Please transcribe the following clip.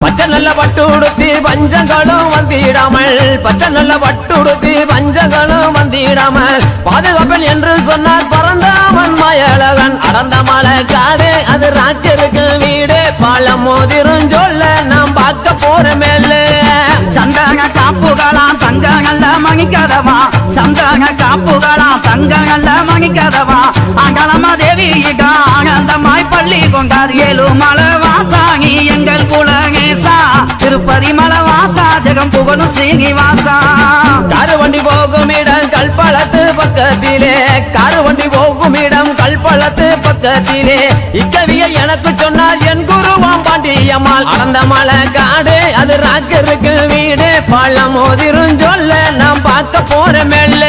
பச்சை நல்ல பட்டு உடுத்தி பஞ்சங்களும் வந்திடாமல் பச்சை நல்ல பட்டு உடுத்தி பஞ்சங்களும் வந்திடாமல். பாதுகாப்பன் என்று சொன்னார் பறந்தாமன் மயழகன் அடந்த மலை காடு அது ராஜருக்கு வீடு. பாலம் மோதிரும் சொல்ல நாம் பார்க்க போற மேல சந்தக காப்புகளாம் தங்கங்கள்ல மணிக்கதவா? சந்தக காப்புகளாம் தங்கங்கள்ல மணிக்கதவா? அகலம தேவிக ஆனந்தமாய் பள்ளி கொண்டார் ஏழு மலை திருப்பதி வாசா ஜெகம் புகழும் ஸ்ரீனிவாசா கருவண்டி போகும் இடம் கல்பளத்து பக்கத்திலே. கருவண்டி போகும் இடம் கல்பளத்து பக்கத்திலே. இக்கவிய எனக்கு சொன்னார் என் குருவாம் பாண்டியம்மாள் அடந்த மலை காடு அது ராக்கருக்கு வீடு. பழம் மோதிரும் சொல்ல நாம் பார்க்க போற மெல்ல.